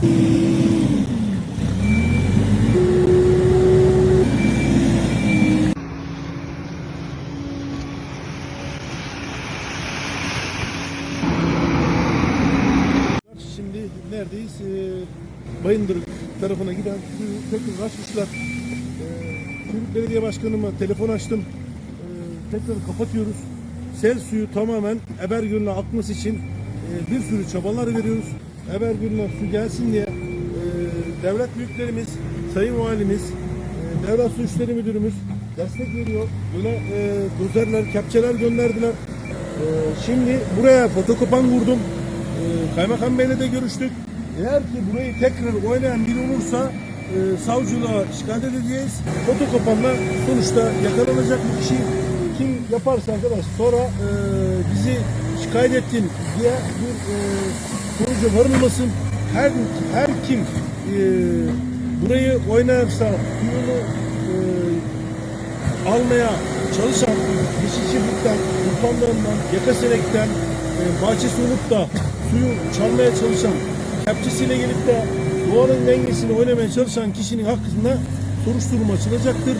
Şimdi neredeyiz? Ee, Bayındır tarafına giden tekrar açmışlar. Ee, Belediye Başkanıma telefon açtım. Ee, tekrar kapatıyoruz. Sel suyu tamamen Ebergöl'üne akması için e, bir sürü çabalar veriyoruz. Ebergöl'üne su gelsin diye e, devlet büyüklerimiz, Sayın Valimiz, e, Devlet Su İşleri Müdürümüz destek veriyor. Böyle e, dozerler, kepçeler gönderdiler. E, şimdi buraya fotokopan vurdum. Ee, Kaymakam Bey'le de görüştük. Eğer ki burayı tekrar oynayan biri olursa e, savcılığa şikayet edeceğiz. Fotokopanla sonuçta yakalanacak bir kişi kim yaparsa arkadaş sonra e, bizi şikayet ettin diye bir e, sonuca varılmasın. Her her kim e, burayı oynarsa suyunu e, almaya çalışan dişçilikten, kurbanlarından, yakaselekten, e, bahçesi olup da suyu çalmaya çalışan, kepçesiyle gelip de doğanın dengesini oynamaya çalışan kişinin hakkında soruşturma açılacaktır.